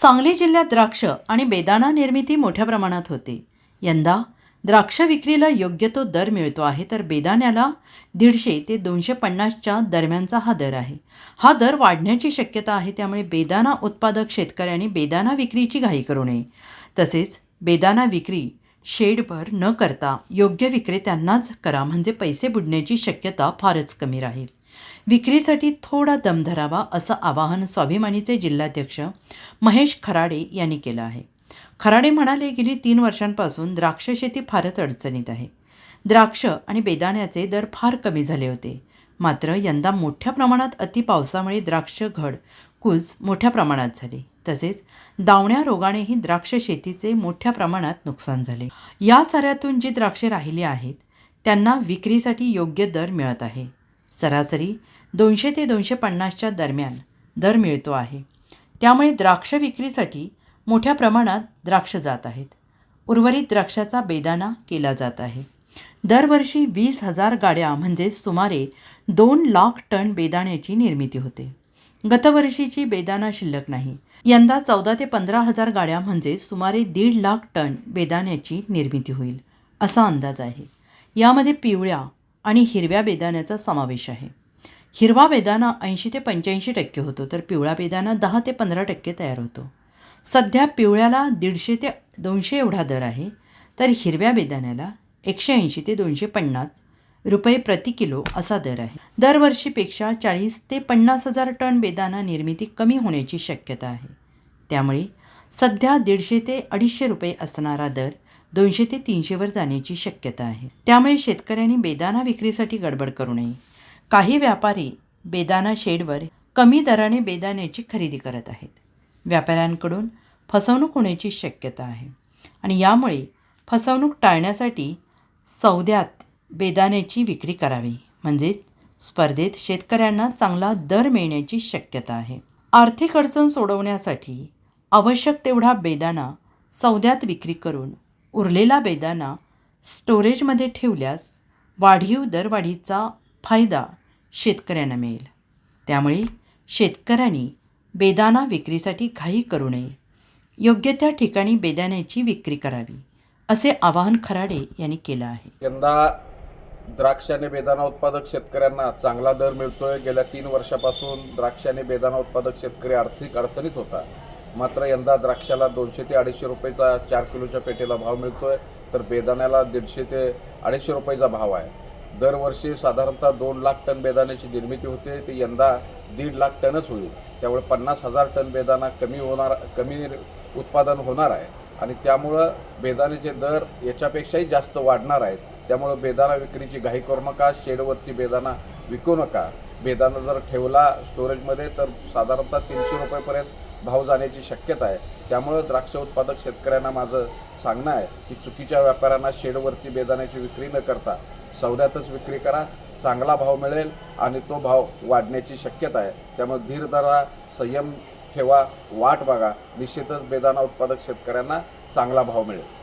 सांगली जिल्ह्यात द्राक्ष आणि बेदाणा निर्मिती मोठ्या प्रमाणात होते. यंदा द्राक्ष विक्रीला योग्य तो दर मिळतो आहे तर बेदाण्याला दीडशे ते दोनशे पन्नासच्या दरम्यानचा हा दर आहे. हा दर वाढण्याची शक्यता आहे त्यामुळे बेदाणा उत्पादक शेतकऱ्यांनी बेदाणा विक्रीची घाई करू नये. तसेच बेदाणा विक्री शेडभर न करता योग्य विक्रेत्यांनाच करा म्हणजे पैसे बुडण्याची शक्यता फारच कमी राहील. विक्रीसाठी थोडा दम धरावा असं आवाहन स्वाभिमानीचे जिल्हाध्यक्ष महेश खराडे यांनी केलं आहे. खराडे म्हणाले गेली तीन वर्षांपासून द्राक्ष शेती फारच अडचणीत आहे. द्राक्ष आणि बेदाण्याचे दर फार कमी झाले होते. मात्र यंदा मोठ्या प्रमाणात अति पावसामुळे द्राक्ष घड कूज मोठ्या प्रमाणात झाले. तसेच दावण्या रोगानेही द्राक्ष शेतीचे मोठ्या प्रमाणात नुकसान झाले. या साऱ्यातून जी द्राक्षे राहिली आहेत त्यांना विक्रीसाठी योग्य दर मिळत आहे. सरासरी दोनशे ते दोनशे पन्नासच्या दरम्यान दर मिळतो आहे. त्यामुळे द्राक्ष विक्रीसाठी मोठ्या प्रमाणात द्राक्ष जात आहेत. उर्वरित द्राक्षाचा बेदाना केला जात आहे. दरवर्षी वीस हजार गाड्या म्हणजेच सुमारे दोन लाख टन बेदाण्याची निर्मिती होते. गतवर्षीची बेदाना शिल्लक नाही. यंदा चौदा ते पंधरा हजार गाड्या म्हणजे सुमारे दीड लाख टन बेदाण्याची निर्मिती होईल असा अंदाज आहे. यामध्ये पिवळ्या आणि हिरव्या बेदाण्याचा समावेश आहे. हिरवा बेदाना ऐंशी ते पंच्याऐंशी टक्के होतो तर पिवळा बेदाना दहा ते पंधरा टक्के तयार होतो. सध्या पिवळ्याला दीडशे ते दोनशे एवढा दर आहे तर हिरव्या बेदाण्याला एकशे ऐंशी ते दोनशे पन्नास रुपये प्रति किलो असा दर आहे. दरवर्षीपेक्षा चाळीस ते पन्नास हजार टन बेदाना निर्मिती कमी होण्याची शक्यता आहे. त्यामुळे सध्या दीडशे ते अडीचशे रुपये असणारा दर दोनशे ते तीनशेवर जाण्याची शक्यता आहे. त्यामुळे शेतकऱ्यांनी बेदाना विक्रीसाठी गडबड करू नये. काही व्यापारी बेदाना शेडवर कमी दराने बेदाण्याची खरेदी करत आहेत. व्यापाऱ्यांकडून फसवणूक होण्याची शक्यता आहे आणि यामुळे फसवणूक टाळण्यासाठी सौद्यात बेदाण्याची विक्री करावी म्हणजेच स्पर्धेत शेतकऱ्यांना चांगला दर मिळण्याची शक्यता आहे. आर्थिक अडचण सोडवण्यासाठी आवश्यक तेवढा बेदाना सौद्यात विक्री करून उरलेला बेदाणा स्टोरेजमध्ये ठेवल्यास वाढीव दरवाढीचा फायदा शेतकऱ्यांना मिळेल. त्यामुळे शेतकऱ्यांनी बेदाणा विक्रीसाठी घाई करू नये. योग्य त्या ठिकाणी बेदाण्याची विक्री करावी असे आवाहन खराडे यांनी केलं आहे. यंदा द्राक्ष आणि बेदाणा उत्पादक शेतकऱ्यांना चांगला दर मिळतोय. गेल्या तीन वर्षापासून द्राक्ष आणि बेदाणा उत्पादक शेतकरी आर्थिक अडचणीत होता. मात्र यंदा द्राक्षाला दोनशे ते अडीचशे रुपयेचा चार किलोच्या पेटीला भाव मिळतोय. तर बेदाण्याला दीडशे ते अडीचशे रुपयेचा भाव आहे. दरवर्षी साधारणतः दोन लाख टन बेदाण्याची निर्मिती होते. ती यंदा दीड लाख टनच होईल. त्यामुळे पन्नास हजार टन बेदाणा कमी होणार कमी उत्पादन होणार आहे. आणि त्यामुळं बेदाण्याचे दर याच्यापेक्षाही जास्त वाढणार आहेत. त्यामुळं बेदाणा विक्रीची घाई करू नका शेडवरती बेदाणा विकू नका. भेदानं जर ठेवला स्टोरेजमध्ये तर साधारणतः तीनशे रुपयेपर्यंत भाव जाण्याची शक्यता आहे. त्यामुळं द्राक्ष उत्पादक शेतकऱ्यांना माझं सांगणं आहे की चुकीच्या व्यापाऱ्यांना शेडवरती बेदाण्याची विक्री न करता सौद्यातच विक्री करा चांगला भाव मिळेल आणि तो भाव वाढण्याची शक्यता आहे. त्यामुळे धीर धरा संयम ठेवा वाट बघा. निश्चितच बेदाणा उत्पादक शेतकऱ्यांना चांगला भाव मिळेल.